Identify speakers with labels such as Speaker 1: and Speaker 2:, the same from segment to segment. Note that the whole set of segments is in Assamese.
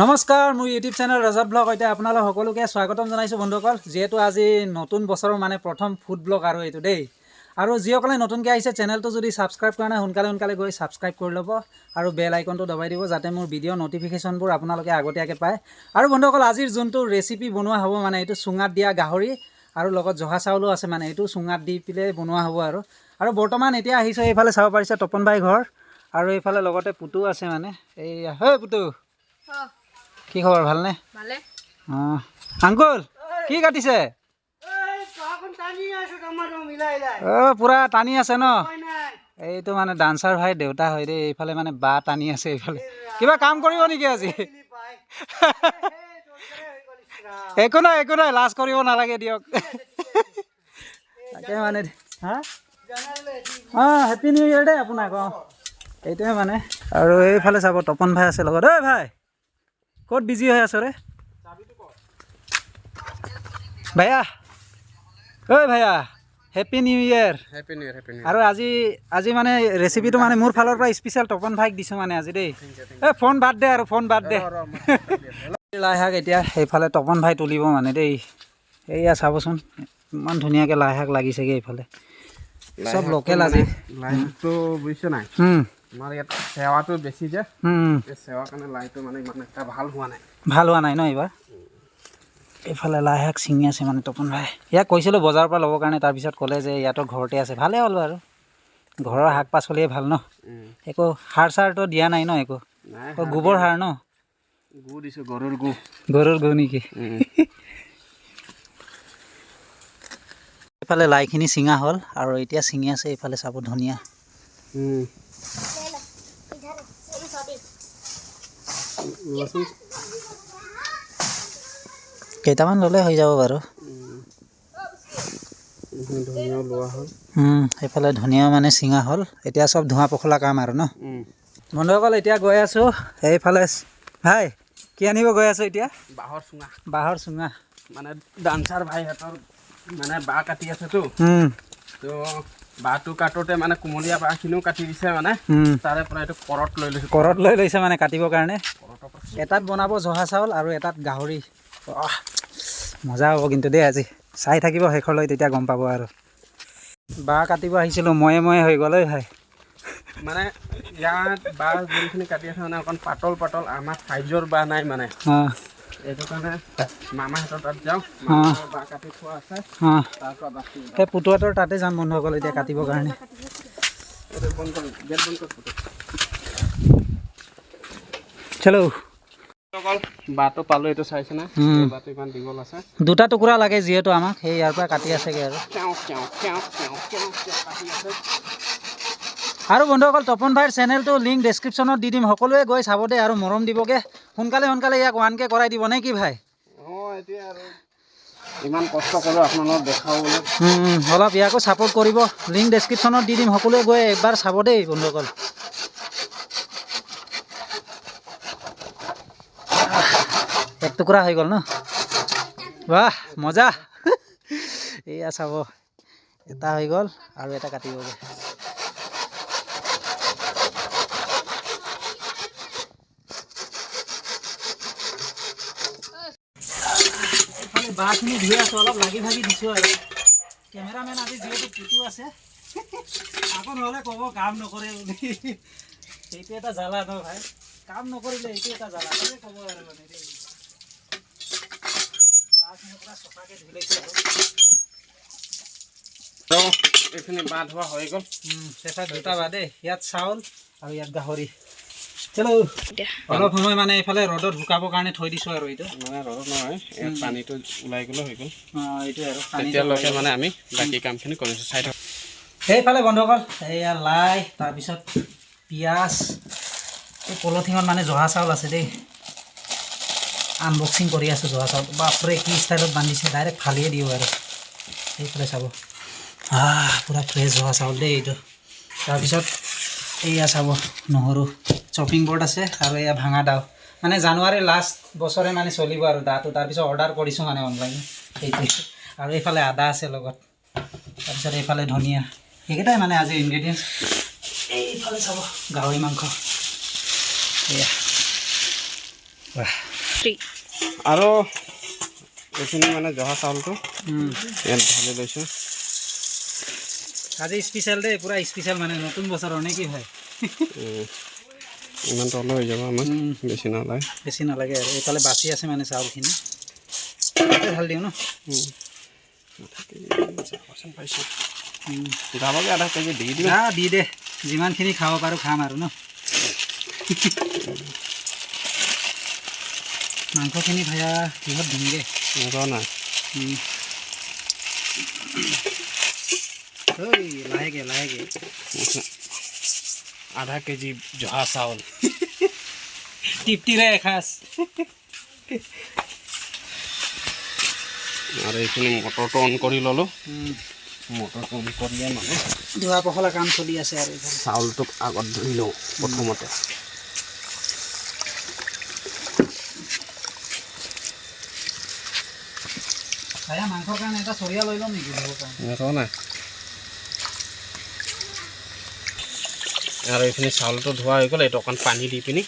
Speaker 1: নমস্কাৰ মোৰ ইউটিউব চেনেল ৰজত ব্লগ এতিয়া আপোনালোক সকলোকে স্বাগতম জনাইছোঁ বন্ধুসকল। যিহেতু আজি নতুন বছৰৰ মানে প্ৰথম ফুড ব্লগ আৰু এইটো দেই। আৰু যিসকলে নতুনকৈ আহিছে চেনেলটো যদি ছাবস্ক্ৰাইব কৰা নাই সোনকালে সোনকালে গৈ ছাবস্ক্ৰাইব কৰি ল'ব আৰু বেল আইকনটো দবাই দিব যাতে মোৰ ভিডিঅ' ন'টিফিকেশ্যনবোৰ আপোনালোকে আগতীয়াকৈ পায়। আৰু বন্ধুসকল আজিৰ যোনটো ৰেচিপি বনোৱা হ'ব মানে এইটো চুঙাত দিয়া গাহৰি আৰু লগত জহা চাউলো আছে মানে এইটো চুঙাত দি পেলাই বনোৱা হ'ব আৰু। আৰু বৰ্তমান এতিয়া আহিছোঁ এইফালে চাব পাৰিছে তপন বাই ঘৰ আৰু এইফালে লগতে পুতু আছে মানে। এই হয় পুতু। কি খবৰ ভালনে?
Speaker 2: ভালে।
Speaker 1: অঁ আংকুল কি কাটিছে? অঁ পূৰা টানি আছে ন? এইটো মানে ডান্সাৰ ভাই দেউতা হয় দেই এইফালে মানে বা টানি আছে এইফালে। কিবা কাম কৰিব নেকি আজি? একো নাই একো নাই লাজ কৰিব নালাগে দিয়ক। তাকে মানে হা? অঁ হেপী নিউ ইয়েৰ দেই আপোনাক অঁ। এইটোৱে মানে আৰু এইফালে চাব তপন ভাই আছে লগত। ঐ ভাই! ক'ত বিজি হৈ আছ ৰে? ভাইয়া। ঐ ভাইয়া happy new year
Speaker 3: happy new year happy new
Speaker 1: আৰু আজি আজি মানে ৰেচিপিটো মানে মোৰ ফালৰ পৰা স্পেচিয়েল তপন ভাইক দিছোঁ মানে আজি দেই। এই ফোন বাদ দে আৰু ফোন বাদ দে। লাই শাক এতিয়া সেইফালে তপন ভাই তুলিব মানে দেই। এইয়া চাবচোন ইমান ধুনীয়াকৈ লাই শাক লাগিছেগৈ এইফালে। চব লোকেল আজি।
Speaker 3: লাইটো বুজিছে নাই? আমাৰ ইয়াত সেৱাটো বেছি যে সেৱাৰ কাৰণে লাইটো মানে ইমান এটা ভাল হোৱা নাই।
Speaker 1: ভাল হোৱা নাই ন এইবাৰ? এইফালে লাই শাক ছিঙি আছে মানে তপন ভাই। ইয়াক কৈছিলোঁ বজাৰৰ পৰা ল'বৰ কাৰণে তাৰপিছত ক'লে যে ইয়াতো ঘৰতে আছে। ভালেই হ'ল আৰু ঘৰৰ শাক পাচলিয়ে ভাল ন? একো সাৰ চাৰটো দিয়া নাই ন একো? গোবৰ সাৰ ন?
Speaker 3: গু দিছোঁ গৰুৰ গু।
Speaker 1: গৰুৰ গৰু নেকি? এইফালে লাইখিনি ছিঙা হ'ল আৰু এতিয়া ছিঙি আছে এইফালে চাব ধুনীয়া। কেইটামান ল'লে হৈ যাব বাৰু।
Speaker 3: ধনিয়াও লোৱা হ'ল।
Speaker 1: এইফালে ধুনীয়া মানে ছিঙা হ'ল। এতিয়া চব ধোঁৱা পখলা কাম আৰু ন? বন্ধুসকল এতিয়া গৈ আছোঁ এইফালে ভাই কি আনিব গৈ আছোঁ এতিয়া?
Speaker 3: বাঁহৰ চুঙা।
Speaker 1: বাঁহৰ চুঙা।
Speaker 3: মানে ডান্সাৰ ভাইহঁতৰ মানে বাঁহ কাটি আছেতো। তো বাঁহটো কাটোতে মানে কুমলীয়া বাঁহখিনিও কাটি দিছে মানে। তাৰে পৰা এইটো কৰত লৈ লৈছোঁ।
Speaker 1: কৰত লৈ লৈছে মানে কাটিবৰ কাৰণে? এটাত বনাব জহা চাউল আৰু এটাত গাহৰি। মজা হ'ব কিন্তু দেই আজি। চাই থাকিব শেষলৈ তেতিয়া গম পাব আৰু। বাঁহ কাটিব আহিছিলোঁ ময়ে ময়ে হৈ গ'ল ঐ ভাই।
Speaker 3: মানে ইয়াত বাঁহ যোনখিনি কাটি আছে মানে অকণ পাতল পাতল আমাৰ চাইজৰ বাঁহ নাই মানে। এইটো কাৰণে মামাহঁতৰ তাত যাওঁ বাঁহ কাটি থোৱা আছে।
Speaker 1: সেই পুতুৱাটোৰ তাতে যাম বন্ধুসকল এতিয়া কাটিবৰ কাৰণে। চলো
Speaker 3: পালোঁ এইটো ইমান দীঘল আছে।
Speaker 1: দুটা টুকুৰা লাগে যিহেতু আমাক সেই ইয়াৰ পৰা কাটি আছেগৈ আৰু। আৰু বন্ধুসকল তপন ভাইৰ চেনেলটো লিংক ডেছক্ৰিপশ্যনত দি দিম। সকলোৱে গৈ চাব দেই আৰু মৰম দিবগৈ। সোনকালে সোনকালে ইয়াক ওৱান কে কৰাই দিব নে কি ভাই?
Speaker 3: ইমান কষ্ট কৰোঁ আপোনালোকক দেখাওঁ বোলে।
Speaker 1: উম, উম, অলপ ইয়াকো ছাপোৰ্ট কৰিব। লিংক ডেছক্ৰিপশ্যনত দি দিম। সকলোৱে গৈ একবাৰ চাব দেই বন্ধুসকল টুকুৰা হৈ গ'ল ন? বাহ মজা। এয়া চাব এটা হৈ গ'ল আৰু এটা কাটিবগৈ। বাঁহখিনি ধুই আছোঁ অলপ লাগি ভাগি দিছোঁ আৰু। কেমেৰামেন আজি যিহেতু পুতু আছে আকৌ নহ'লে ক'ব কাম নকৰে বুলি। সেইটো এটা জ্বালা ন ভাই? কাম নকৰিলে এইটো এটা জ্বালা ক'ব আৰু মানে দেই বাঁহখিনি পূৰা চফাকৈ ধুই লৈছোঁ আৰু
Speaker 3: তো এইখিনি বাঁহ ধোৱা হৈ গ'ল।
Speaker 1: উম, চেফা দুটা বাদে ইয়াত চাউল আৰু ইয়াত গাহৰি। চলো অলপ সময় মানে এইফালে ৰ'দত শুকাবৰ কাৰণে থৈ দিছোঁ আৰু এইটো।
Speaker 3: মানে ৰ'দত নহয় ইয়াত পানীটো ওলাই গ'লে হৈ গ'ল।
Speaker 1: অঁ এইটোৱে আৰু পানীটো
Speaker 3: তেতিয়ালৈকে মানে আমি বাকী কামখিনি কৰিছোঁ চাই থাকক।
Speaker 1: সেইফালে বন্ধুসকল এয়া লাই তাৰপিছত পিঁয়াজ এই পলথিঙত মানে জহা চাউল আছে দেই। আনবক্সিং কৰি আছোঁ জহা চাউল বাপৰে কি ষ্টাইলত বান্ধিছে ডাইৰেক্ট ফালিয়ে দিওঁ আৰু সেইফালে চাব পূৰা ফ্ৰেছ জহা চাউল দেই এইটো তাৰপিছত এয়া চাব নহৰু শ্বপিং বৰ্ড আছে আৰু এয়া ভাঙা দাও মানে জানুৱাৰী লাষ্ট বছৰে মানে চলিব আৰু দাটো তাৰপিছত অৰ্ডাৰ কৰিছোঁ মানে অনলাইন সেইটোৱে। আৰু এইফালে আদা আছে লগত। তাৰপিছত এইফালে ধনিয়া। সেইকেইটাই মানে আজি ইনগ্ৰেডিয়েণ্টছ এইফালে চাব গাহৰি মাংস। এয়া।
Speaker 3: আৰু এইখিনি মানে জহা চাউলটো। ইয়াত ঢালি লৈছোঁ।
Speaker 1: আজি স্পেচিয়েল দেই পূৰা স্পেচিয়েল মানে নতুন বছৰৰ নে কি হয়?
Speaker 3: ইমান তল হৈ যাব
Speaker 1: উম।
Speaker 3: বেছি নালাগে।
Speaker 1: বেছি নালাগে আৰু এইফালে বাচি আছে মানে চাউলখিনি। ঢালি দিওঁ ন?
Speaker 3: আধা কেজি দি
Speaker 1: দি দে যিমানখিনি খাব পাৰোঁ খাম আৰু ন? মাংসখিনি ভায়া কিহত ধুমগৈ
Speaker 3: নাই।
Speaker 1: লাহেকৈ লাহেকৈ।
Speaker 3: আধা কেজি জহা চাউল।
Speaker 1: তৃপ্তিৰে এসাঁজ?
Speaker 3: আৰু এইখিনি মটৰটো অন কৰি ল'লোঁ। মটৰটো অন কৰিয়ে মানে
Speaker 1: ধোৱা পখলা কাম চলি আছে আৰু
Speaker 3: চাউলটোক আগত ধুই লওঁ প্ৰথমতে।
Speaker 1: ভায়া মাংসৰ কাৰণে এটা চৰিয়া লৈ ল'ম নেকি ধুবৰ কাৰণে?
Speaker 3: নাযাওঁ নাই। আৰু এইখিনি চাউলটো ধোৱা হৈ গ'ল এইটো অকণ পানী দি পিনি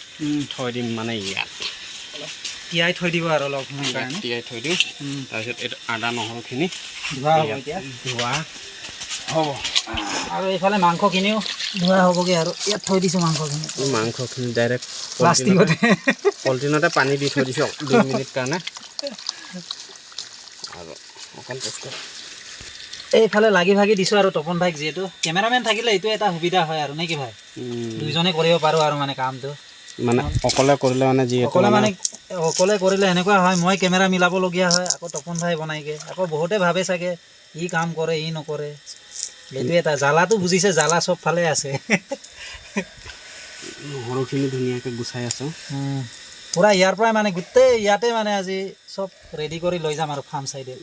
Speaker 3: থৈ দিম মানে ইয়াত।
Speaker 1: তিয়াই থৈ দিব আৰু অলপ
Speaker 3: তিয়াই থৈ দিওঁ। তাৰপিছত এইটো আদা নহৰুখিনি
Speaker 1: ধোৱা হ'ব এতিয়া।
Speaker 3: ধোৱা হ'ব।
Speaker 1: আৰু এইফালে মাংসখিনিও ধোৱা হ'বগৈ আৰু। ইয়াত থৈ দিছোঁ মাংসখিনি।
Speaker 3: মাংসখিনি ডাইৰেক্ট
Speaker 1: প্লাষ্টিকতে
Speaker 3: পলিথিনতে পানী দি থৈ দিছোঁ দুই মিনিট কাৰণে। অকণ টেষ্ট কৰি।
Speaker 1: এইফালে লাগি ভাগি দিছোঁ আৰু তপন ভাইক যিহেতু। কেমেৰামেন থাকিলে এইটো এটা সুবিধা হয় আৰু নে কি ভাই? দুইজনে কৰিব পাৰোঁ আৰু মানে কামটো।
Speaker 3: মানে অকলে কৰিলে মানে যিহেতু
Speaker 1: অকলে মানে অকলে কৰিলে এনেকুৱা হয় মই কেমেৰা মিলাবলগীয়া হয় আকৌ তপন ভাই বনাইগে। আকৌ বহুতে ভাবে চাগে ই কাম কৰে ই নকৰে। সেইটো এটা জ্বালাটো বুজিছে জ্বালা চব ফালে আছে।
Speaker 3: নহৰুখিনি ধুনীয়াকৈ গুচাই আছোঁ।
Speaker 1: পূৰা ইয়াৰ পৰাই মানে গোটেই ইয়াতে মানে আজি চব ৰেডি কৰি লৈ যাম আৰু ফাৰ্ম চাইডে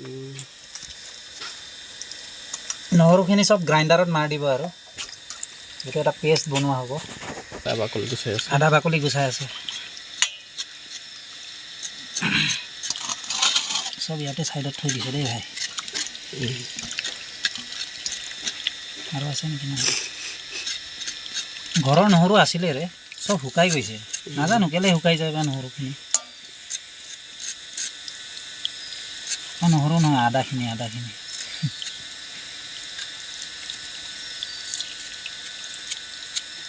Speaker 1: নহৰুখিনি চব গ্ৰাইণ্ডাৰত মাৰি দিব আৰু। এইটো এটা পেষ্ট বনোৱা হ'ব।
Speaker 3: তাৰ বাকলি গুচাই আছোঁ।
Speaker 1: আদা বাকলি গুচাই আছে। চব ইয়াতে চাইডত থৈ দিছে দেই ভাই। আৰু আছে নেকি নহৰু ঘৰৰ নহৰু আছিলে ৰে। চব শুকাই গৈছে। নাজানো কেলে শুকাই যায় বা নহৰুখিনি নহৰু নহয় আদাখিনি আদাখিনি।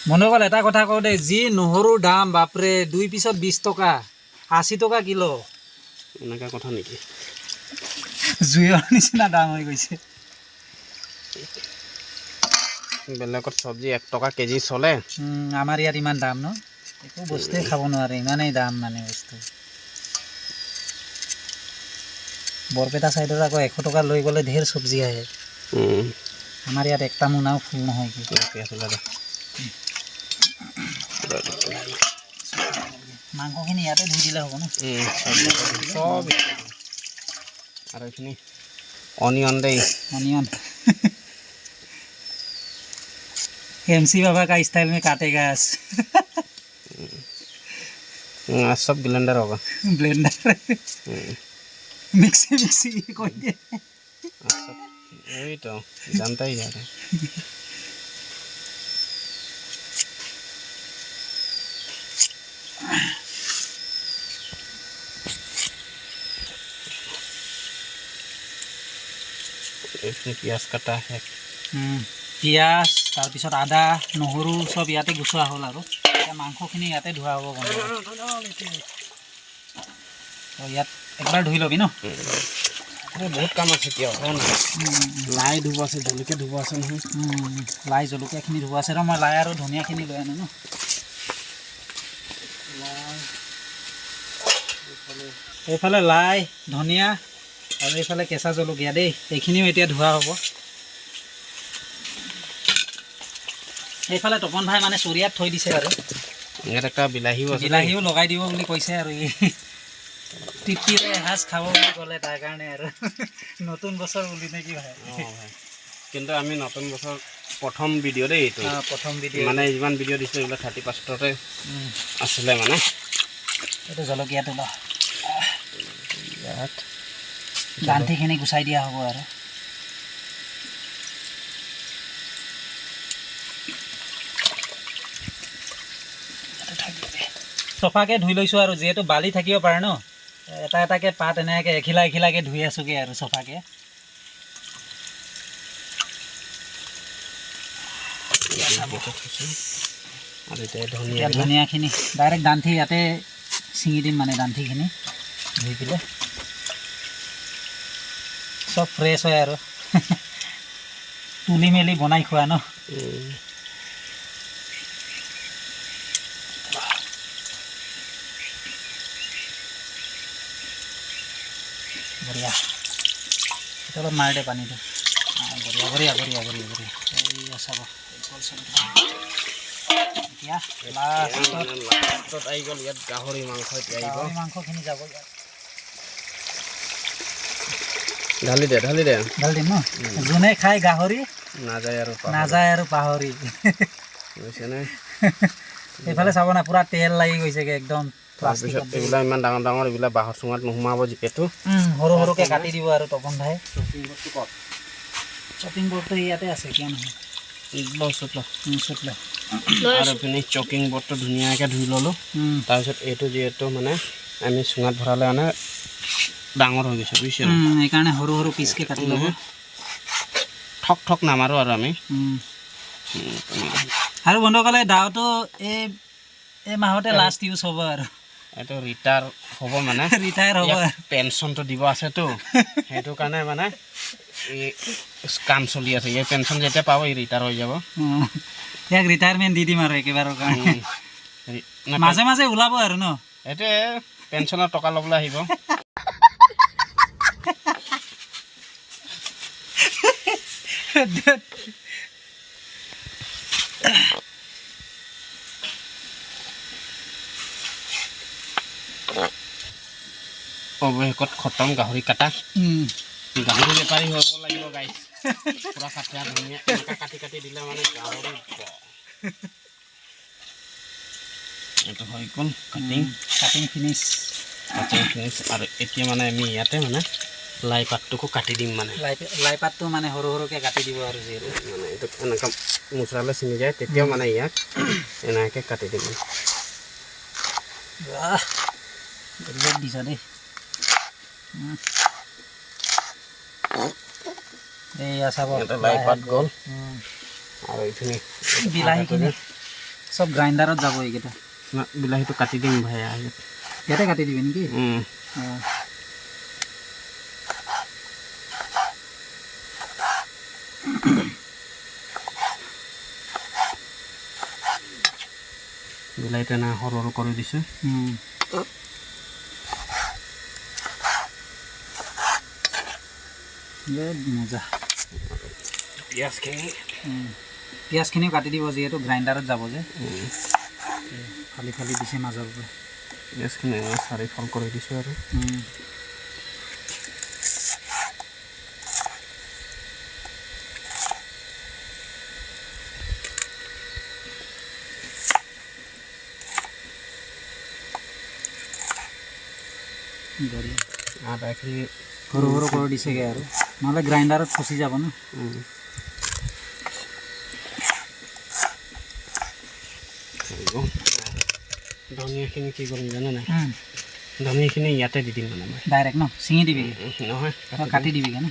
Speaker 1: বন্ধুসকল এটা কথা কওঁ দেই যি নহৰুৰ দাম বাপৰে দুই পিছত বিছ টকা আশী টকা কিলো।
Speaker 3: এনেকুৱা কথা নেকি?
Speaker 1: জুইৰ নিচিনা দাম হৈ গৈছে।
Speaker 3: বেলেগত চব্জি এক টকা কেজি চলে।
Speaker 1: আমাৰ ইয়াত ইমান দাম ন? একো বস্তুৱে খাব নোৱাৰে ইমানেই দাম মানে বস্তু বৰপেটা চাইডত আকৌ এশ টকা লৈ গ'লে ঢেৰ চব্জি আহে
Speaker 3: উম,
Speaker 1: আমাৰ ইয়াত একটা মোনাও ফুল নহয় কি
Speaker 3: ঠিক আছে দাদা
Speaker 1: মাংসখিনি ইয়াতে ধুই দিলে হ'ব ন
Speaker 3: উম, চব আৰু এইখিনি অনিয়ন দেই
Speaker 1: অনিয়ন एम सी बाबा का स्टाइल में काटेगा आज
Speaker 3: উম, আর সব ব্লেন্ডার হবে
Speaker 1: ब्लेंडर
Speaker 3: হুম,
Speaker 1: मिक्सी मिक्सी कोई दे
Speaker 3: আর সব এই তো জানতেই যাবে এইখিনি পিঁয়াজ কাটা শেষ
Speaker 1: পিঁয়াজ তাৰপিছত আদা নহৰু চব ইয়াতে গুচোৱা হ'ল আৰু এতিয়া মাংসখিনি ইয়াতে ধোৱা হ'ব ইয়াত একবাৰ ধুই ল'বি ন?
Speaker 3: বহুত কাম আছে লাই ধুব আছে জলকীয়া ধুব আছে নহয়।
Speaker 1: লাই জলকীয়াখিনি ধুব আছে। মই লাই আৰু ধনিয়াখিনি লৈ আনো ন? এইফালে লাই ধনিয়া আৰু এইফালে কেঁচা জলকীয়া দেই। এইখিনিও এতিয়া ধোৱা হ'ব। এইফালে তপন ভাই মানে চৰিয়াত থৈ দিছে আৰু।
Speaker 3: ইয়াত একটা বিলাহীও আছে।
Speaker 1: বিলাহীও লগাই দিব বুলি কৈছে আৰু ই। তৃপ্তিৰে এসাঁজ খাব বুলি ক'লে তাৰ কাৰণে আৰু। নতুন বছৰ বুলি নে কি ভাই।
Speaker 3: কিন্তু আমি নতুন বছৰ প্ৰথম ভিডিঅ' দেই এইটো।
Speaker 1: প্ৰথম ভিডিঅ'
Speaker 3: মানে যিমান ভিডিঅ' দিছিলোঁ এইবিলাক থাৰ্টি পাৰ্চেণ্টতে
Speaker 1: উম,
Speaker 3: আছিলে মানে।
Speaker 1: এইটো জলকীয়াটো ল।
Speaker 3: ইয়াত
Speaker 1: গান্ঠিখিনি গুচাই দিয়া হ'ব আৰু ইয়াতে থৈ দিবি। চফাকৈ ধুই লৈছোঁ আৰু যিহেতু বালি থাকিব পাৰে ন? এটা এটাকৈ পাত এনেকৈ এখিলা এখিলাকৈ ধুই আছোগৈ আৰু চফাকৈ। ধনিয়াখিনি ডাইৰেক্ট দান্থি ইয়াতে ছিঙি দিম মানে দান্থিখিনি ধুই পেলাই চব ফ্ৰেছ হয় আৰু। তুলি মেলি বনাই খোৱা ন? বঢ়িয়া। সেইটো অলপ মাৰি দে পানীটো বঢ়িয়া বঢ়িয়া বঢ়িয়া বঢ়িয়া বঢ়িয়া। এইয়া চাব এতিয়া লাষ্টত
Speaker 3: লাষ্টত আহি গ'ল ইয়াত গাহৰি মাংস এতিয়া আহিব।
Speaker 1: মাংসখিনি যাব ইয়াত।
Speaker 3: ঢালি দে ঢালি দে।
Speaker 1: ঢালি দিম ন? যোনে খাই গাহৰি
Speaker 3: নাযায় আৰু।
Speaker 1: নাযায় আৰু পাহৰি।
Speaker 3: বুজিছেনে?
Speaker 1: এইফালে চাব না পুৰা তেল লাগি গৈছেগৈ একদম।
Speaker 3: তাৰপিছত
Speaker 1: প্লাষ্টিকত
Speaker 3: এইবিলাক ইমান ডাঙৰ ডাঙৰ এইবিলাক বাঁহৰ চুঙাত নোসোমাব যিহেতু
Speaker 1: উম, সৰু সৰুকৈ কাটি দিব আৰু তপন ভাই। শ্বপিং বৰ্ডটো ইয়াতে আছে কিয় নহয়?
Speaker 3: আৰু এইপিনে চকিং বৰ্ডটো ধুনীয়াকৈ ধুই ল'লোঁ। তাৰপিছত এইটো যিহেতু মানে আমি চুঙাত ভৰালে মানে ডাঙৰ হৈ গৈছে বুজিছে?
Speaker 1: সেইকাৰণে সৰু সৰু পিচকৈ কাটি ল'ব।
Speaker 3: ঠক ঠক নামাৰোঁ আৰু আমি।
Speaker 1: আৰু বন্ধুসকলে দাওটো এই এই মাহতে লাষ্ট ইউজ হ'ব আৰু।
Speaker 3: এইটো ৰিটায়াৰ হ'ব মানে।
Speaker 1: ৰিটায়াৰ হ'ব।
Speaker 3: পেঞ্চনটো দিব আছেতো। সেইটো কাৰণে মানে এই কাম চলি আছে। এই পেঞ্চন যেতিয়া পাব ই ৰিটায়াৰ হৈ যাব।
Speaker 1: ইয়াক ৰিটায়াৰমেণ্ট দি দিম আৰু একেবাৰৰ কাৰণে। মাজে মাজে ওলাব আৰু ন?
Speaker 3: এইটোৱে পেঞ্চনৰ টকা ল'বলৈ আহিব। অৱশেষত খতম গাহৰি কাটা। গাহৰি বেপাৰী হ'ব লাগিব গাই পূৰা কাটা ধুনীয়া কাটি কাটি দিলে মানে গাহৰি এইটো হৈ গ'ল cutting
Speaker 1: cutting finish
Speaker 3: cutting finish আৰু এতিয়া মানে আমি ইয়াতে মানে লাই পাতটোকো কাটি দিম মানে।
Speaker 1: লাই লাই পাতটো মানে সৰু সৰুকৈ কাটি দিব আৰু যিহেতু।
Speaker 3: মানে এইটো এনেকুৱা মোচৰালে ছিঙি যায় তেতিয়াও মানে ইয়াক এনেকৈ কাটি দিম।
Speaker 1: বেলেগ দিছা দেই। এইয়া চাব
Speaker 3: লাই পাত গ'ল। আৰু এইখিনি
Speaker 1: বিলাহীখিনি চব গ্ৰাইণ্ডাৰত যাব এইকেইটা।
Speaker 3: বিলাহীটো কাটি দিম ভাই
Speaker 1: ইয়াতে কাটি দিবি নেকি? অঁ
Speaker 3: এনে সৰু সৰু কৰি দিছোঁ।
Speaker 1: মজা।
Speaker 3: পিঁয়াজখিনি।
Speaker 1: পিঁয়াজখিনিও কাটি দিব যিহেতু গ্ৰাইণ্ডাৰত যাব যে। ফালি ফালি দিছে মাজৰ পৰা।
Speaker 3: পিঁয়াজখিনি চাৰিফাল কৰি দিছোঁ আৰু। আদাখিনি
Speaker 1: সৰু সৰু কৰি দিছেগৈ আৰু। নহ'লে গ্ৰাইণ্ডাৰত ফচি যাব ন।
Speaker 3: ধনিয়াখিনি কি কৰিম জানে নাই? ধনিয়াখিনি ইয়াতে দি দিম মানে মই।
Speaker 1: ডাইৰেক্ট ন? ছিঙি দিবিগৈ
Speaker 3: উম, নহয়
Speaker 1: কাটি দিবিগৈ ন।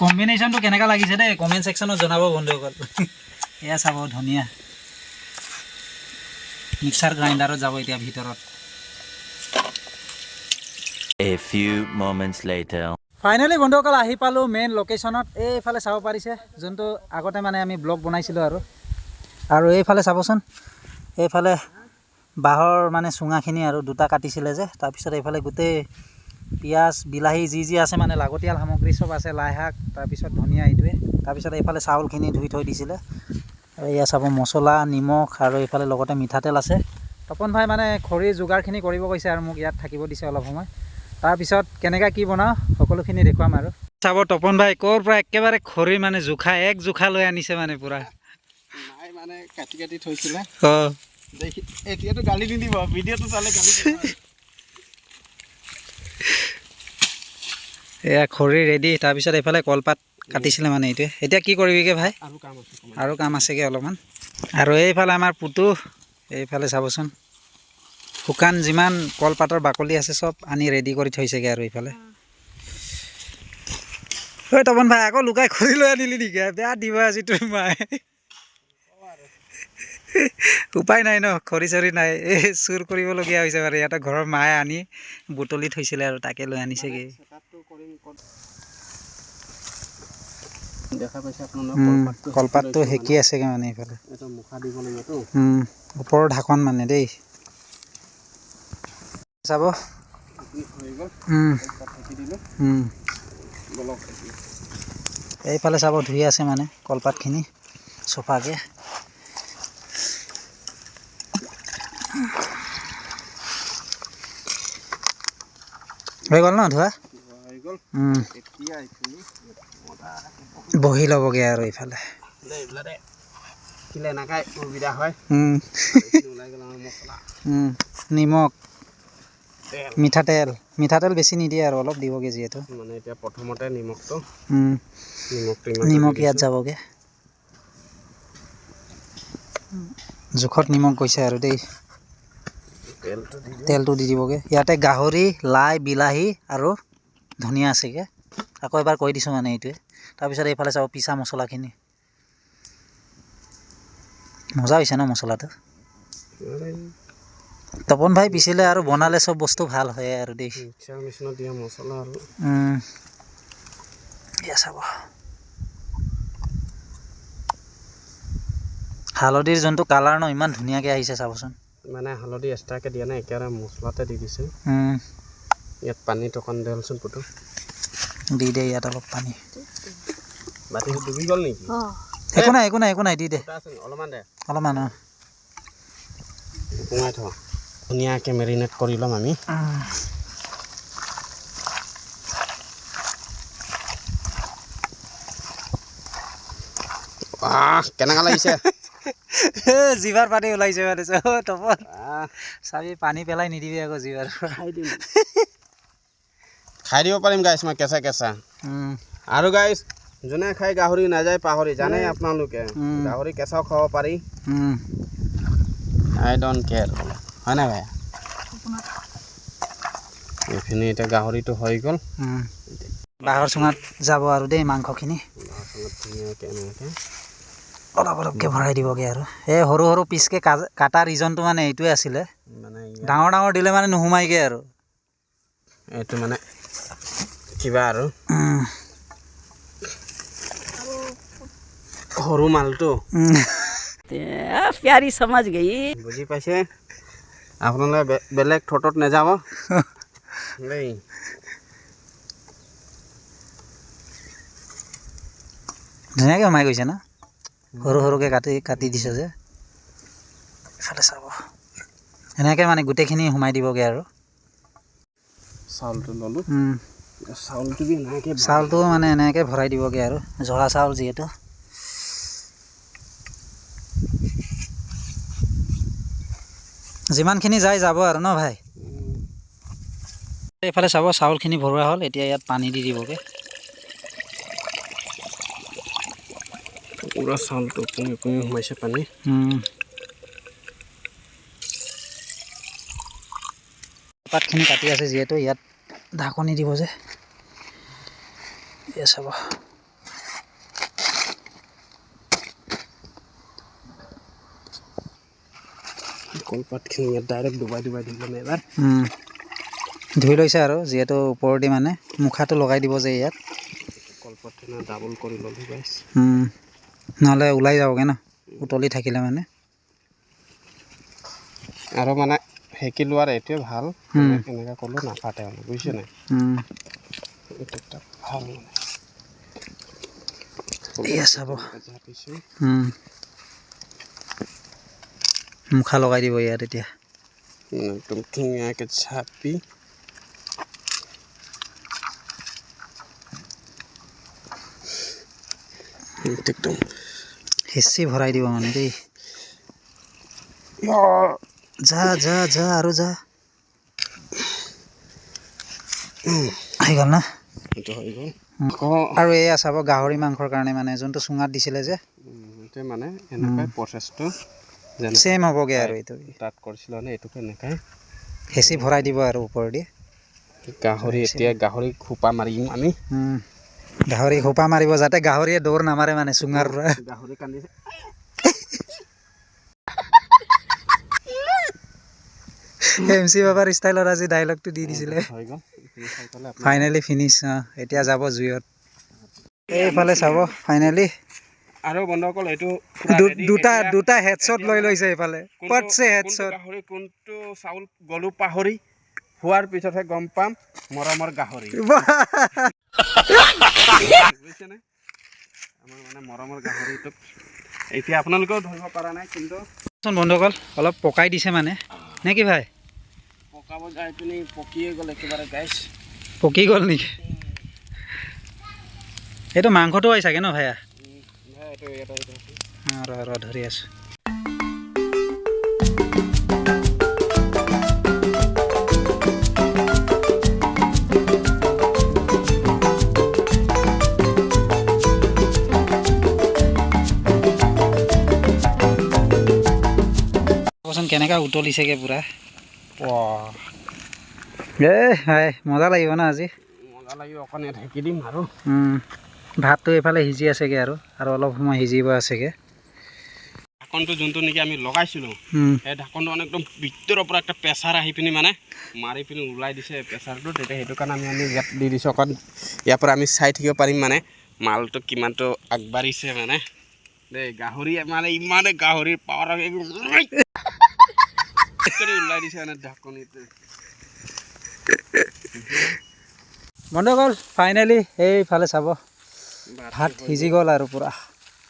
Speaker 1: কম্বিনেশ্যনটো কেনেকুৱা লাগিছে দেই? কমেণ্ট ছেকশ্যনত জনাব বন্ধুসকল। এয়া চাব ধুনীয়া। মিক্সাৰ গ্ৰাইণ্ডাৰত যাব এতিয়া ভিতৰত।
Speaker 2: A few moments later.
Speaker 1: Finally বন্ধুসকল আহি পালোঁ মেইন লোকেশ্যনত এইফালে চাব পাৰিছে যোনটো আগতে মানে আমি ব্লগ বনাইছিলোঁ আৰু। আৰু এইফালে চাবচোন এইফালে বাঁহৰ মানে চুঙাখিনি আৰু দুটা কাটিছিলে যে। তাৰপিছত এইফালে গোটেই পিঁয়াজ বিলাহী যি যি আছে মানে লাগতিয়াল সামগ্ৰী চব আছে লাই শাক তাৰপিছত ধনিয়া এইটোৱে। তাৰপিছত এইফালে চাউলখিনি ধুই থৈ দিছিলে। আৰু এয়া চাব মছলা নিমখ আৰু এইফালে লগতে মিঠাতেল আছে। তপন ভাই মানে খৰিৰ যোগাৰখিনি কৰিব কৈছে আৰু মোক ইয়াত থাকিব দিছে অলপ সময়। তাৰপিছত কেনেকৈ কি বনাওঁ সকলোখিনি দেখুৱাম আৰু। চাব তপন ভাই ক'ৰ পৰা একেবাৰে খৰি মানে জোখা এক জোখা লৈ আনিছে মানে পূৰা।
Speaker 3: মায়ে মানে কাটি কাটি থৈছিলে।
Speaker 1: অঁ।
Speaker 3: দেখি এতিয়াতো গালি নিদিব ভিডিঅ'টো চালে গালি দিব।
Speaker 1: এয়া খৰি ৰেডি তাৰপিছত এইফালে কলপাত কাটিছিলে মানে এইটোৱে। এতিয়া কি কৰিবিগৈ ভাই?
Speaker 3: আৰু কাম
Speaker 1: আছেগৈ অলপমান। আৰু এইফালে আমাৰ পুতু এইফালে চাবচোন। শুকান যিমান কলপাতৰ বাকলি আছে চব আনি ৰেডি কৰি থৈছেগৈ আৰু এইফালে। ঐ তপন ভাই আকৌ লুকাই খৰি লৈ আনিলি নেকি? বেয়া দিব আজি তোৰ মায়ে। উপায় নাই ন খৰি চৰি নাই। এই চুৰ কৰিবলগীয়া হৈছে বাৰু ইয়াতে ঘৰৰ মায়ে আনি বুটলি থৈছিলে আৰু তাকে লৈ আনিছেগৈ।
Speaker 3: দেখা পাইছে আপোনালোক
Speaker 1: উম,
Speaker 3: কলপাতটো
Speaker 1: সেকি আছেগৈ মানে এইফালে।
Speaker 3: মানে। এইটো মুখা দিব লাগিবতো
Speaker 1: উম, ওপৰৰ ঢাকন মানে দেই। চাব। এইফালে চাব ধুই আছে মানে কলপাতখিনি চফাকৈ। হৈ গ'ল ন ধোৱা?
Speaker 3: গ'ল। এতিয়া
Speaker 1: বহি ল'বগৈ আৰু এইফালে।
Speaker 3: সুবিধা হয়।
Speaker 1: উম, নিমখ
Speaker 3: তেল।
Speaker 1: মিঠাতেল মিঠাতেল বেছি নিদিয়ে আৰু অলপ দিবগৈ যিহেতু।
Speaker 3: মানে এতিয়া প্ৰথমতে নিমখটো।
Speaker 1: নিমখ ইয়াত যাবগৈ। জোখত নিমখ গৈছে আৰু দেই।
Speaker 3: তেলটো দি
Speaker 1: দিবগৈ। ইয়াতে গাহৰি লাই বিলাহী আৰু ধনিয়া আছেগৈ। আকৌ এবাৰ কৈ দিছোঁ মানে এইটোৱে। তাৰপিছত এইফালে চাব পিছা মছলাখিনি। মজা হৈছে ন মছলাটো? তপন ভাই পিচিলে আৰু বনালে চব বস্তু ভাল হয় আৰু দেই। চাব। হালধিৰ যোনটো কালাৰ ন ইমান ধুনীয়াকৈ আহিছে চাবচোন।
Speaker 3: মানে হালধি এক্সট্ৰাকৈ দিয়া নাই একেবাৰে মছলাতে দি দিছে। ইয়াত পানীত অকণ দেলচোন পুতু
Speaker 1: দি দে ইয়াত অলপ পানী।
Speaker 3: বাতি ডুবি গ'ল নেকি?
Speaker 1: একো নাই একো নাই একো নাই দি দে?
Speaker 3: অলপমান দে।
Speaker 1: অলপমান অঁ।
Speaker 3: সোমাই থ ধুনীয়াকৈ মেৰিনেট কৰি ল'ম আমি। কেনেকুৱা লাগিছে?
Speaker 1: জিভাৰ পানী ওলাইছে মানে তপন। চাবি পানী পেলাই নিদিবি আকৌ জিভাৰ পৰা।
Speaker 3: খাই দিম। খাই দিব পাৰিম গাইছ মই কেঁচা কেঁচা। আৰু গাইছ যোনে খাই গাহৰি নাযায় পাহৰি জানেই আপোনালোকে। গাহৰি কেঁচাও খাব পাৰি। আই ডণ্ট কেয়াৰ হয় নাই ভাই? এইখিনি এতিয়া গাহৰিটো হৈ গ'ল।
Speaker 1: বাঁহৰ চুঙাত যাব আৰু দেই মাংসখিনি। অলপ অলপকৈ ভৰাই দিবগৈ আৰু। এই সৰু সৰু পিচকৈ কাটা ৰিজনটো মানে এইটোৱে আছিলে। ডাঙৰ ডাঙৰ দিলে মানে নোসোমাইগৈ আৰু।
Speaker 3: এইটো মানে কিবা আৰু। সৰু মালটো।
Speaker 4: পিয়াৰী সমাজ গেই।
Speaker 3: বুজি পাইছে? আপোনালোকে বেলেগ ঠোঁটত নেযাব। দেই
Speaker 1: ধুনীয়াকৈ সোমাই গৈছে না? সৰু সৰুকৈ কাটি কাটি দিছে যে। এফালে চাব। এনেকৈ মানে গোটেইখিনি সোমাই দিবগৈ আৰু।
Speaker 3: চাউলটো ল'লোঁ। চাউলটো বি এনেকৈ
Speaker 1: চাউলটো মানে এনেকৈ ভৰাই দিবগৈ আৰু জহা চাউল যিহেতু। যিমানখিনি যায় যাব আৰু ন ভাই? এইফালে চাব চাউলখিনি ভৰোৱা হ'ল এতিয়া ইয়াত পানী দি দিবগৈ।
Speaker 3: পূৰা চাউলটো পুঙি পুঙি সোমাইছে পানী।
Speaker 1: পাতখিনি কাটি আছে যিহেতু ইয়াত। ঢাকনি দিব যে। এয়া চাব।
Speaker 3: কলপাতখিনি ইয়াত ডাইৰেক্ট ডুবাই ডুবাই দি ল'ম এবাৰ।
Speaker 1: ধুই লৈছে আৰু যিহেতু ওপৰেদি মানে মুখাটো লগাই দিব যে ইয়াত।
Speaker 3: কলপাতখিনি ডাবল কৰি ল'লোঁ গাইছ।
Speaker 1: নহ'লে ওলাই যাবগৈ ন উতলি থাকিলে মানে।
Speaker 3: আৰু মানে সেকি লোৱাৰ এইটোৱে ভাল।
Speaker 1: উম।
Speaker 3: এনেকৈ ক'লেও নাফাটে মানে বুজিছে নাই?
Speaker 1: উম।
Speaker 3: এইটো এটা ভাল মানে।
Speaker 1: এয়া চাব
Speaker 3: জাপিছোঁ
Speaker 1: উম। মুখা লগাই দিব ইয়াত এতিয়া।
Speaker 3: একদম ধুনীয়াকৈ চাপি। একদম
Speaker 1: হেঁচি ভৰাই দিব মানে দেই। যা যা যা আৰু যা। হৈ গ'ল না? আৰু এয়া চাব গাহৰি মাংসৰ কাৰণে মানে যোনটো চুঙাত দিছিলে যে।
Speaker 3: মানে এনেকুৱাই প্ৰচেছটো
Speaker 1: ছেইম হ'বগৈ আৰু এইটো
Speaker 3: তাত কৰিছিলোঁ মানে এইটোকে এনেকুৱাই
Speaker 1: হেঁচি ভৰাই দিব আৰু ওপৰেদি।
Speaker 3: গাহৰি এতিয়া গাহৰি খোপা মাৰিম আমি।
Speaker 1: গাহৰি সোপা মাৰিব যাতে গাহৰিয়ে দৌৰ নামাৰে মানে চুঙাৰ পৰা।
Speaker 3: গাহৰি কান্দিছে।
Speaker 1: এম চি বাবাৰ ষ্টাইলত আজি ডাইলগটো দি দিছিলে। ফাইনেলি ফিনিছ এতিয়া যাব জুইত এইফালে চাব ফাইনেলি
Speaker 3: আৰু বন্ধুসকল এইটো পুৰা
Speaker 1: দু-
Speaker 3: ready।
Speaker 1: দুটা দুটা হেডশ্বট লৈ লৈছে এইফালে। পটছে হেডশ্বট
Speaker 3: গাহৰি কোনটো চাউল গলো পাহৰি হোৱাৰ পিছতহে গম পাম মৰমৰ গাহৰি। বুজিছেনে? আমাৰ মানে মৰমৰ গাহৰিটোক এতিয়া আপোনালোকেও ধৰিব পৰা নাই কিন্তু
Speaker 1: বন্ধুসকল অলপ পকাই দিছে মানে। নে কি ভাই?
Speaker 3: পকাব যাই পিনি পকিয়ে গ'ল একেবাৰে গাইছ
Speaker 1: পকি গ'ল নেকি? এইটো মাংসটো চাগে ন ভাইয়া? অঁ, ৰ ৰ ধৰি আছোঁ। কেনেকৈ উতলিছেগৈ পূৰা। এ হাই মজা লাগিব ন আজি?
Speaker 3: মজা লাগিব অকণ ইয়াত ঢেকি দিম আৰু।
Speaker 1: ভাতটো এইফালে সিজি আছেগৈ আৰু আৰু অলপ সময় সিজিব আছেগৈ।
Speaker 3: ঢাকনটো যোনটো নেকি আমি লগাইছিলোঁ সেই ঢাকনটো মানে একদম ভিতৰৰ পৰা একটা প্ৰেছাৰ আহি পিনি মানে মাৰি পিনি ওলাই দিছে প্ৰেছাৰটো তেতিয়া সেইটো কাৰণে আমি আমি ইয়াত দি দিছোঁ অকণ ইয়াৰ পৰা আমি চাই থাকিব পাৰিম মানে মালটো কিমানটো আগবাঢ়িছে মানে। দেই গাহৰি মানে ইমানে গাহৰিৰ পাৱাৰ ওলাই দিছে মানে
Speaker 1: বন্ধুসকল ফাইনেলি এইফালে চাব। ভাত সিজি গ'ল। আৰু পূৰা।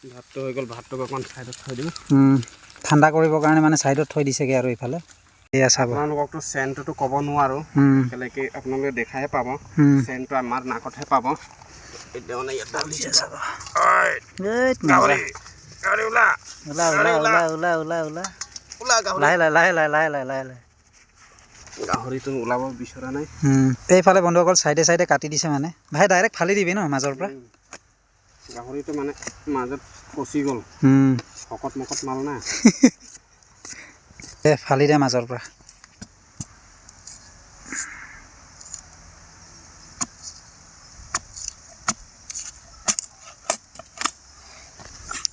Speaker 3: ভাতটো হৈ গ'ল ভাতটোক অকণ ছাইডত থৈ দিওঁ
Speaker 1: ঠাণ্ডা কৰিবৰ কাৰণে মানে ছাইডত থৈ দিছেগৈ আৰু এইফালে। এয়া চাব।
Speaker 3: আপোনালোককতো চেণ্টটোতো ক'ব নোৱাৰোঁ। কেলেকি আপোনালোকে দেখাই পাব। চেণ্টটো আমাৰ নাকতহে পাব। এতিয়া মানে ইয়াত চাব। ওলা।
Speaker 1: ওলা। ওলা ওলা ওলা। লাহে লাহে লাহে লাহে লাহে লাহে লাহে লাহে
Speaker 3: গাহৰিটো ওলাব বিচৰা নাই।
Speaker 1: এইফালে বন্ধুসকল চাইডে চাইডে কাটি দিছে মানে। ভাই ডাইৰেক্ট ফালি দিবি ন মাজৰ পৰা?
Speaker 3: গাহৰিটো মানে মাজত ফচি গ'ল। শকত মকত মাল না।
Speaker 1: এ ফালি দে মাজৰ পৰা।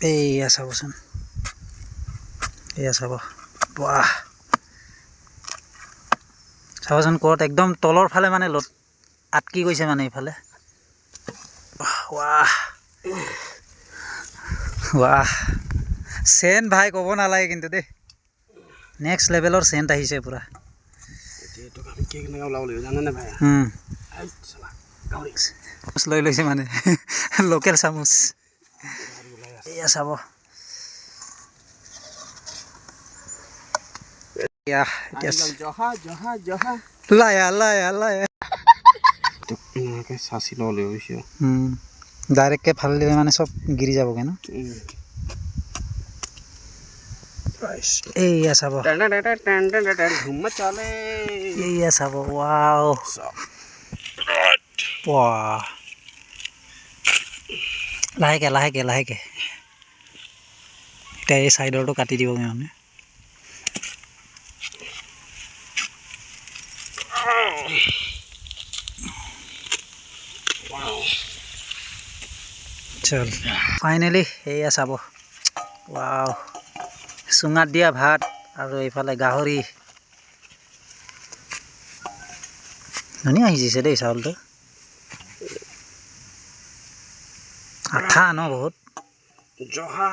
Speaker 1: এইয়া চাবচোন। এয়া চাব। বাহ। চাবচোন ক'ত একদম তলৰ ফালে মানে লত আটকি গৈছে মানে এইফালে। ৱাহ ৱাহ চেণ্ট ভাই ক'ব নালাগে কিন্তু দেই। নেক্সট লেভেলৰ চেণ্ট আহিছে পূৰা। লৈ লৈছে মানে। লোকেল চামুচ। এয়া চাব।
Speaker 3: Ya, yes. Joha,
Speaker 1: Joha, Joha. Laya,
Speaker 3: laya, laya. নাকে শাসি নলে হইছে
Speaker 1: হুম ডাইরেক্টকে ফাল দিলে মানে সব গিরি যাব কেন এই আসাব
Speaker 3: ঘুমা চলে
Speaker 1: এই আসাব ওয়াও ওয়া লাহেকে লাহেকে লাহেকে এতিয়া এই চাইডৰটো কাটি দিব মানে চল। ফাইনেলি এয়া চাব। ৱাও চুঙাত দিয়া ভাত আৰু এইফালে গাহৰি। ধুনীয়া সিজিছে দেই চাউলটো। আঠা ন বহুত।
Speaker 3: জহা।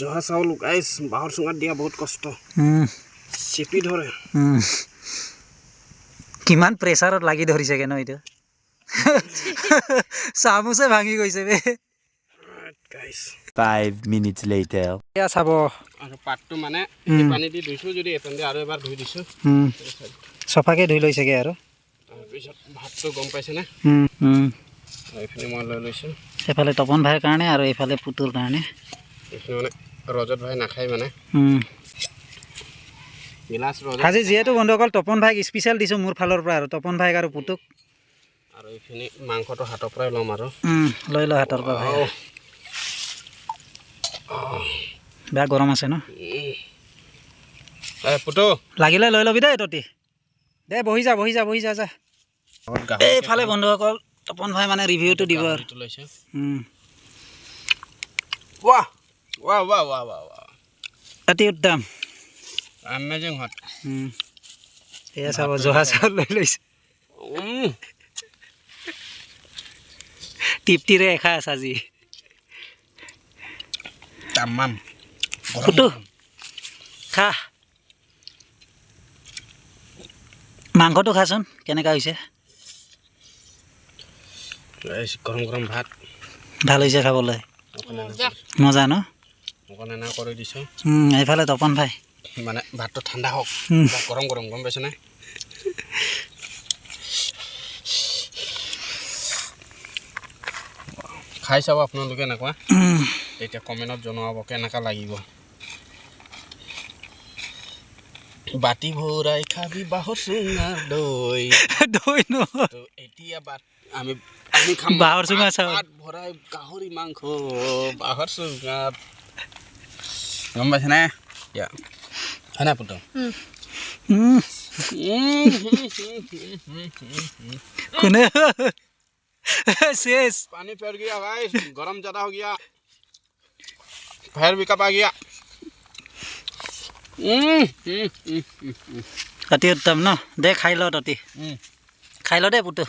Speaker 3: জহা চাউল গাইছ বাঁহৰ চুঙাত দিয়া বহুত কষ্ট। চেপি ধৰে।
Speaker 1: কিমান প্ৰেছাৰত লাগি ধৰিছেগৈ ন এইটো। চামুচে ভাঙি গৈছে বে
Speaker 2: Five minutes.
Speaker 1: এয়া চাব
Speaker 3: আৰু পাতটো মানে পানী দি ধুইছোঁ যদি এতেন্দি আৰু এবাৰ ধুই দিছোঁ
Speaker 1: উম, চফাকৈ ধুই লৈছেগৈ আৰু
Speaker 3: তাৰপিছত ভাতটো গম পাইছেনে এইখিনি মই লৈ লৈছোঁ
Speaker 1: তপন ভাইৰ কাৰণে আৰু এইফালে পুতুৰ কাৰণে
Speaker 3: এইখিনি মানে ৰজত ভাই নাখায় মানে
Speaker 1: আজি যিহেতু বন্ধুসকল তপন ভাইক স্পেচিয়েল দিছোঁ মোৰ ফালৰ পৰা আৰু তপন ভাইক আৰু পুতুক
Speaker 3: আৰু এইখিনি মাংসটো হাতৰ পৰাই ল'ম আৰু।
Speaker 1: লৈ ল হাতৰ পৰা বেয়া গৰম আছে ন?
Speaker 3: পুতু।
Speaker 1: লাগিলে লৈ ল'বি দেই ততি দে বহি যা বহি যা বহি যা যা। এইফালে বন্ধুসকল তপন ভাই মানে ৰিভিউটো দিব। আৰু অতি উত্তম।
Speaker 3: এমেজিং হট
Speaker 1: উম, এয়া চাব জহা চাউল লৈ লৈছে। তৃপ্তিৰে এসাঁজ আজি।
Speaker 3: তামাম।
Speaker 1: ফুটু। খা। মাংসটো খাচোন কেনেকুৱা হৈছে?
Speaker 3: গৰম গৰম ভাত।
Speaker 1: ভাল হৈছে খাবলৈ। মজা। ন? এইফালে তপন ভাই।
Speaker 3: মানে ভাতটো ঠাণ্ডা হওক। গৰম গৰম গম পাইছেনে? খাই চাব আপোনালোকে এনেকুৱা। তেতিয়া কমেণ্টত জনাব কেনেকুৱা লাগিব। বাতি ভৰাই খাবি বাঁহৰ চুঙা দৈ।
Speaker 1: দৈ ন।
Speaker 3: তো এতিয়া বাট আমি আমি খাম
Speaker 1: বাঁহৰ চুঙা।
Speaker 3: ভাত ভৰাই গাহৰি মাংস বাঁহৰ চুঙাত গম পাইছেনে এতিয়া হয় নাই পুতৌ
Speaker 1: উম, কোনে? শেষ
Speaker 3: पानी फैल गया भाई गरम ज़्यादा हो गया फैर भी कप आ गया हम्म, हम्म, हम्म, हम्म,
Speaker 1: অতি উত্তম ন দে খাই ল ততি
Speaker 3: हम्म।
Speaker 1: খাই ল দে পুতু